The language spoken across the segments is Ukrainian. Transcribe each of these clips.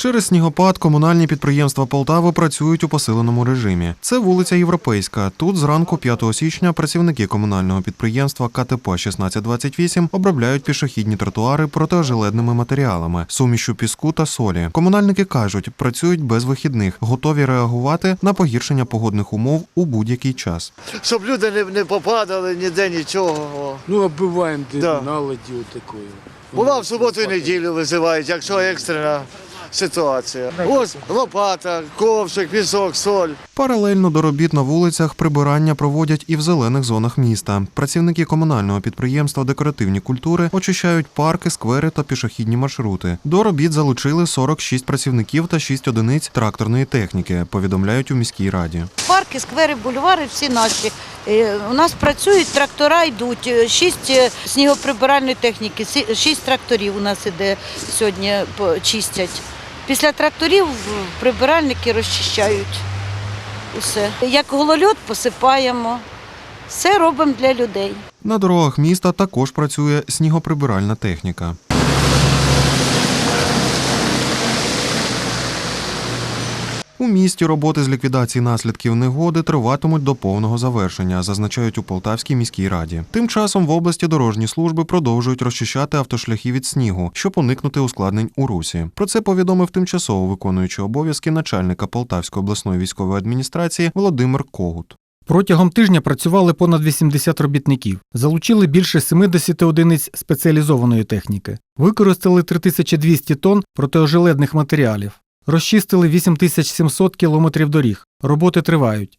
Через снігопад комунальні підприємства Полтави працюють у посиленому режимі. Це вулиця Європейська. Тут зранку 5 січня працівники комунального підприємства КТП 1628 обробляють пішохідні тротуари протиожеледними матеріалами, сумішю піску та солі. Комунальники кажуть, працюють без вихідних, готові реагувати на погіршення погодних умов у будь-який час. щоб люди не, не попадали ніде нічого. Ну, оббиваємо де Да. наладі отакою. Бува в суботу і неділю визивають, якщо екстрена ситуація. Ось лопата, ковшик, пісок, соль. Паралельно до робіт на вулицях прибирання проводять і в зелених зонах міста. Працівники комунального підприємства Декоративні культури очищають парки, сквери та пішохідні маршрути. До робіт залучили 46 працівників та 6 одиниць тракторної техніки. Повідомляють у міській раді. Парки, сквери, бульвари всі наші. Е, У нас працюють, трактора йдуть, е, шість е, снігоприбиральної техніки, сі- шість тракторів у нас іде сьогодні чистять. Після тракторів прибиральники розчищають усе. Як голольот посипаємо. Все робимо для людей. На дорогах міста також працює снігоприбиральна техніка. У місті роботи з ліквідації наслідків негоди триватимуть до повного завершення, зазначають у Полтавській міській раді. Тим часом в області дорожні служби продовжують розчищати автошляхи від снігу, щоб уникнути ускладнень у русі. Про це повідомив тимчасово виконуючий обов'язки начальника Полтавської обласної військової адміністрації Володимир Когут. Протягом тижня працювали понад 80 робітників, залучили більше 70 одиниць спеціалізованої техніки, використали 3200 тонн протиожеледних матеріалів, розчистили 8700 кілометрів доріг. Роботи тривають.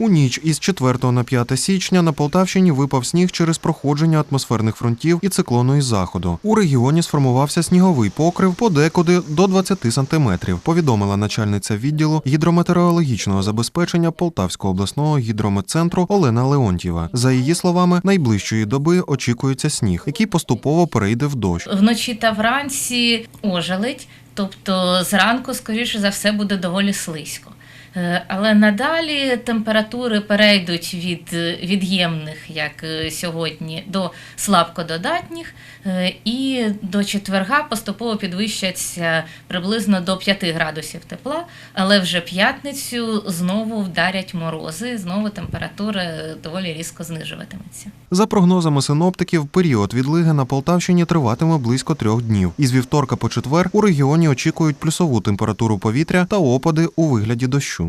У ніч із 4 на 5 січня на Полтавщині випав сніг через проходження атмосферних фронтів і циклону із заходу. У регіоні сформувався сніговий покрив подекуди до 20 сантиметрів. Повідомила начальниця відділу гідрометеорологічного забезпечення Полтавського обласного гідрометцентру Олена Леонтьєва. За її словами, найближчої доби очікується сніг, який поступово перейде в дощ. Вночі та вранці ожеледь, тобто зранку, скоріше за все, буде доволі слизько. Е, Але надалі температури перейдуть від е, від'ємних, як е, сьогодні, до слабкододатніх, і до четверга поступово підвищаться приблизно до 5 градусів тепла, але вже п'ятницю знову вдарять морози, знову температура доволі різко знижуватиметься. За прогнозами синоптиків, період відлиги на Полтавщині триватиме близько трьох днів. Із вівторка по четвер у регіоні очікують плюсову температуру повітря та опади у вигляді дощу.